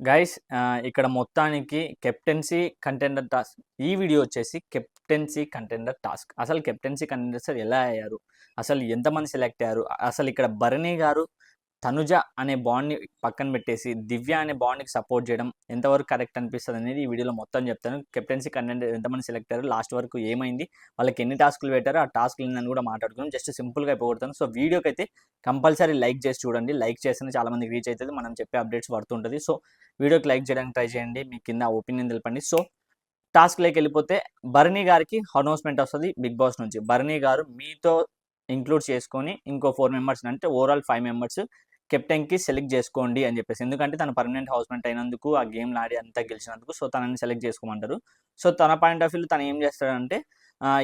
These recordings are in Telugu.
గైస్ ఇక్కడ మొత్తానికి కెప్టెన్సీ కంటెండర్ టాస్క్ ఈ వీడియో వచ్చేసి కెప్టెన్సీ కంటెండర్ టాస్క్. అసలు కెప్టెన్సీ కంటెండర్స్ ఎలా అయ్యారు? అసలు ఎంతమంది సెలెక్ట్ అయ్యారు? అసలు ఇక్కడ భరణి గారు తనుజ అనే బాండ్ని పక్కన పెట్టేసి దివ్య అనే బాండ్కి సపోర్ట్ చేయడం ఎంతవరకు కరెక్ట్ అనిపిస్తుంది అనేది ఈ వీడియోలో మొత్తం చెప్తాను. కెప్టెన్సీ కంటెంట్ ఎంతమంది సెలెక్ట్ అయ్యారు లాస్ట్ వరకు ఏమైంది వాళ్ళకి ఎన్ని టాస్కులు పెట్టారో ఆ టాస్క్లు నేను కూడా మాట్లాడుకున్నాం జస్ట్ సింపుల్గా అయిపోగొడతాను సో వీడియోకి అయితే కంపల్సరీ లైక్ చేసి చూడండి. లైక్ చేస్తేనే చాలా మందికి రీచ్ అవుతుంది. మనం చెప్పే అప్డేట్స్ పడుతుంటుంది. సో వీడియోకి లైక్ చేయడానికి ట్రై చేయండి. మీ కింద ఒపీనియన్ తెలపండి. సో టాస్క్లోకి వెళ్ళిపోతే బర్నీ గారికి అనౌన్స్మెంట్ వస్తుంది బిగ్ బాస్ నుంచి. బర్నీ గారు మీతో ఇంక్లూడ్ చేసుకొని ఇంకో ఫోర్ మెంబర్స్ అంటే ఓవరాల్ ఫైవ్ మెంబర్స్ కెప్టెన్కి సెలెక్ట్ చేసుకోండి అని చెప్పేసి. ఎందుకంటే తన పర్మనెంట్ హౌస్మెంట్ అయినందుకు ఆ గేమ్ ఆడి అంతా గెలిచినందుకు సో తనని సెలెక్ట్ చేసుకోమంటారు. సో తన పాయింట్ ఆఫ్ వ్యూ తను ఏం చేస్తాడంటే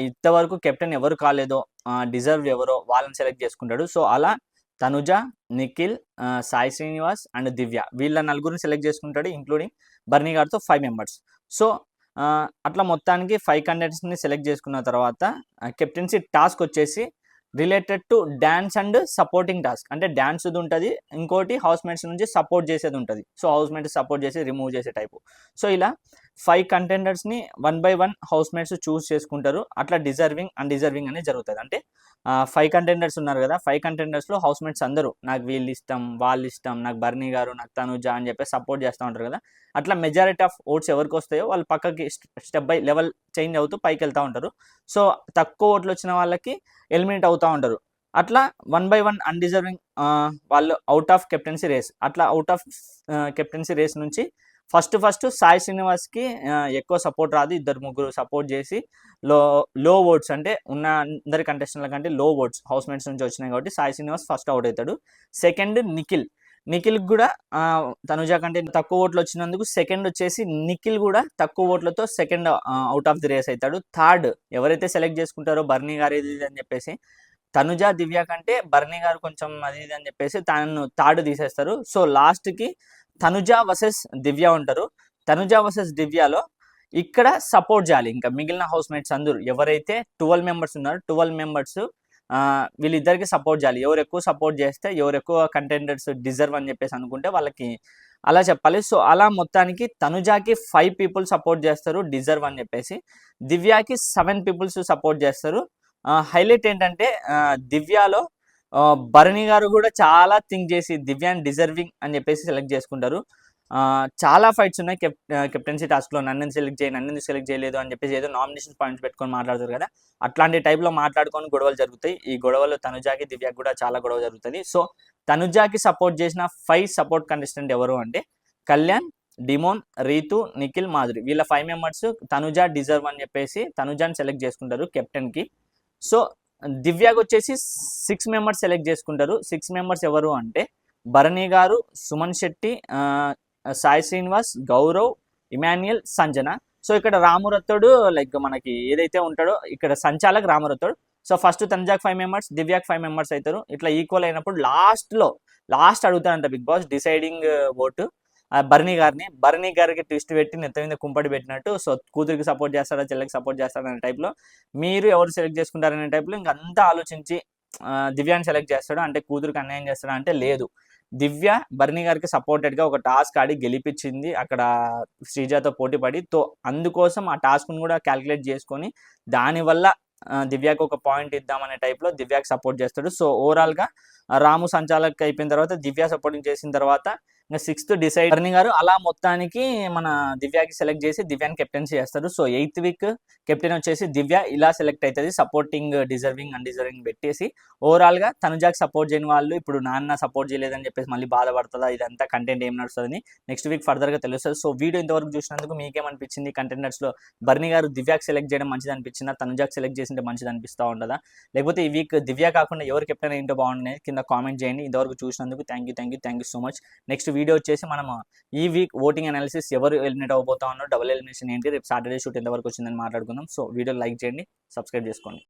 ఇంతవరకు కెప్టెన్ ఎవరు కాలేదో డిజర్వ్ ఎవరో వాళ్ళని సెలెక్ట్ చేసుకుంటాడు. సో అలా తనుజ నిఖిల్ సాయి శ్రీనివాస్ అండ్ దివ్య వీళ్ళ నలుగురిని సెలెక్ట్ చేసుకుంటాడు ఇంక్లూడింగ్ బర్నీ గారితో ఫైవ్ మెంబర్స్. సో అట్లా మొత్తానికి ఫైవ్ కంటెంట్స్ని సెలెక్ట్ చేసుకున్న తర్వాత కెప్టెన్సీ టాస్క్ వచ్చేసి related to dance and supporting task. అంటే డ్యాన్స్ ఉంటుంది ఇంకోటి హౌస్ మేట్స్ నుంచి సపోర్ట్ చేసేది ఉంటుంది. సో హౌస్ మేట్స్ సపోర్ట్ చేసి రిమూవ్ చేసే టైపు సో ఇలా five కంటెండర్స్ని one by one house mates choose చేసుకుంటారు. అట్లా డిజర్వింగ్ అన్డిజర్వింగ్ అనేది జరుగుతుంది. అంటే ఫైవ్ కంటెండర్స్ ఉన్నారు కదా ఫైవ్ కంటెండర్స్లో హౌస్ మేట్స్ అందరూ నాకు వీళ్ళు ఇష్టం వాళ్ళు ఇష్టం నాకు బర్నీ గారు నాకు తనుజ అని చెప్పి సపోర్ట్ చేస్తూ ఉంటారు కదా. అట్లా మెజారిటీ ఆఫ్ ఓట్స్ ఎవరికి వస్తాయో వాళ్ళు పక్కకి స్టెప్ బై లెవెల్ చేంజ్ అవుతూ పైకి వెళ్తూ ఉంటారు. సో తక్కువ ఓట్లు వచ్చిన వాళ్ళకి ఎలిమినేట్ అవుతూ ఉంటారు. అట్లా వన్ బై వన్ అన్డిజర్వింగ్ వాళ్ళు అవుట్ ఆఫ్ కెప్టెన్సీ రేస్ అట్లా అవుట్ ఆఫ్ కెప్టెన్సీ రేస్ నుంచి ఫస్ట్ ఫస్ట్ సాయి శ్రీనివాస్కి ఎక్కువ సపోర్ట్ రాదు. ఇద్దరు ముగ్గురు సపోర్ట్ చేసి లో లో ఓట్స్ అంటే ఉన్న అందరి కంటెస్టెంట్ల కంటే లో ఓట్స్ హౌస్ మేట్స్ నుంచి వచ్చినాయి కాబట్టి సాయి శ్రీనివాస్ ఫస్ట్ అవుట్ అవుతాడు. సెకండ్ నిఖిల్ నిఖిల్ కూడా తనుజ కంటే తక్కువ ఓట్లు వచ్చినందుకు సెకండ్ వచ్చేసి నిఖిల్ కూడా తక్కువ ఓట్లతో second out of the race అవుతాడు. థర్డ్ ఎవరైతే సెలెక్ట్ చేసుకుంటారో బర్నీ గారు ఇది ఇది అని చెప్పేసి తనుజ దివ్య కంటే బర్నీ గారు కొంచెం అది ఇది అని చెప్పేసి తనను థర్డ్ తీసేస్తారు. సో లాస్ట్కి తనుజ వర్సెస్ దివ్య ఉంటారు. తనుజ వర్సెస్ దివ్యలో ఇక్కడ సపోర్ట్ చేయాలి. ఇంకా మిగిలిన హౌస్ మేట్స్ అందరూ ఎవరైతే ట్వెల్వ్ మెంబర్స్ ఉన్నారో ట్వెల్వ్ మెంబర్స్ వీళ్ళిద్దరికి సపోర్ట్ చేయాలి. ఎవరు ఎక్కువ సపోర్ట్ చేస్తే ఎవరు ఎక్కువ కంటెండర్స్ డిజర్వ్ అని చెప్పేసి అనుకుంటే వాళ్ళకి అలా చెప్పాలి. సో అలా మొత్తానికి తనుజాకి ఫైవ్ పీపుల్ సపోర్ట్ చేస్తారు డిజర్వ్ అని చెప్పేసి. దివ్యాకి సెవెన్ పీపుల్స్ సపోర్ట్ చేస్తారు. హైలైట్ ఏంటంటే దివ్యాలో భరణి గారు కూడా చాలా థింక్ చేసి దివ్యాని డిజర్వింగ్ అని చెప్పేసి సెలెక్ట్ చేసుకుంటారు. చాలా ఫైట్స్ ఉన్నాయి. కెప్ కెప్టెన్సీ టాస్క్లో నన్ను సెలెక్ట్ చేయి నన్ను సెలెక్ట్ చేయలేదు అని చెప్పేసి ఏదో నామినేషన్ పాయింట్స్ పెట్టుకొని మాట్లాడతారు కదా. అట్లాంటి టైప్లో మాట్లాడుకొని గొడవలు జరుగుతాయి. ఈ గొడవలు తనుజాకి దివ్యాకి కూడా చాలా గొడవ జరుగుతుంది. సో తనుజాకి సపోర్ట్ చేసిన ఫైవ్ సపోర్ట్ కంటెస్టెంట్ ఎవరు అంటే కళ్యాణ్ డిమోన్ రీతు నిఖిల్ మాధురి. వీళ్ళ ఫైవ్ మెంబర్స్ తనుజా డిజర్వ్ అని చెప్పేసి తనుజాని సెలెక్ట్ చేసుకుంటారు కెప్టెన్కి సో దివ్యాకి వచ్చేసి సిక్స్ మెంబర్స్ సెలెక్ట్ చేసుకుంటారు. సిక్స్ మెంబర్స్ ఎవరు అంటే భరణి గారు సుమన్ శెట్టి సాయి శ్రీనివాస్ గౌరవ్ ఇమాన్యుయల్ సంజన. సో ఇక్కడ రామురత్తుడు లైక్ మనకి ఏదైతే ఉంటాడో ఇక్కడ సంచాలక్ రామురత్తుడు. సో ఫస్ట్ తనుజాకి ఫైవ్ మెంబర్స్ దివ్యాక్ ఫైవ్ మెంబర్స్ అవుతారు. ఇట్లా ఈక్వల్ అయినప్పుడు లాస్ట్లో last అడుగుతారంట Bigg Boss deciding vote. Bharani గారిని భరణి గారికి ట్విస్ట్ పెట్టి నెత్త మీద కుంపడి పెట్టినట్టు. సో కూతురికి సపోర్ట్ చేస్తారా చెల్లెకి సపోర్ట్ చేస్తారా అనే టైప్లో. మీరు ఎవరు సెలెక్ట్ చేసుకుంటారనే టైప్లో ఇంకంతా ఆలోచించి దివ్యాని సెలెక్ట్ చేస్తాడు. అంటే కూతురికి అన్యాయం చేస్తాడు అంటే లేదు. దివ్య బర్నీ గారికి సపోర్టెడ్గా గా ఒక టాస్క్ ఆడి గెలిపించింది. అక్కడ శ్రీజాతో పోటీ పడి తో అందుకోసం ఆ టాస్క్ను కూడా క్యాలిక్యులేట్ చేసుకొని దానివల్ల దివ్యకు దివ్యాకి ఒక పాయింట్ ఇద్దామనే టైప్లో దివ్యాకి సపోర్ట్ చేస్తాడు. సో ఓవరాల్గా రాము సంచాలక్ అయిపోయిన తర్వాత దివ్య సపోర్టింగ్ చేసిన తర్వాత ఇంకా సిక్స్త్ డిసైడ్ అర్ని గారు అలా మొత్తానికి మన దివ్యాకి సెలెక్ట్ చేసి దివ్యాని కెప్టెన్సీ చేస్తారు. సో ఎయిత్ వీక్ కెప్టెన్ వచ్చేసి దివ్య ఇలా సెలెక్ట్ అవుతుంది సపోర్టింగ్ డిజర్వింగ్ అన్డిజర్వింగ్ పెట్టేసి ఓవరాల్గా తనుజాకి సపోర్ట్ చేయని వాళ్ళు ఇప్పుడు నాన్న సపోర్ట్ చేయలేదని చెప్పేసి మళ్ళీ బాధపడుతుందా? ఇదంతా కంటెంట్ ఏం నడుస్తుంది నెక్స్ట్ వీక్ ఫర్దర్గా తెలుస్తుంది. సో వీడియో ఇంతవరకు చూసినందుకు మీకేమనిపించింది? కంటెంటర్స్లో బర్నీ గారు దివ్యాకి సెలెక్ట్ చేయడం మంచిది అనిపించిందా తనుజాకి సెలెక్ట్ చేసింటే మంచిది అనిపిస్తా ఉండదా? లేకపోతే ఈ వీక్ దివ్య కాకుండా ఎవరు కెప్టెన్ ఏంటో బాగుండేది? కింద కామెంట్ చేయండి. ఇంతవరకు చూసినందుకు thank you thank you thank you so much next video వచ్చేసి మనం ఈ వీక్ ఓటింగ్ అనాలిసిస్ ఎవరు ఎలిమినేట్ అవబోతా ఉన్నారు డబుల్ ఎలిమినేషన్ ఏంటి? రేపు సాటర్డే షూట్ ఎంతవరకు వచ్చిందని మాట్లాడుకుందాం. సో వీడియో లైక్ చేయండి సబ్స్క్రైబ్ చేసుకోండి.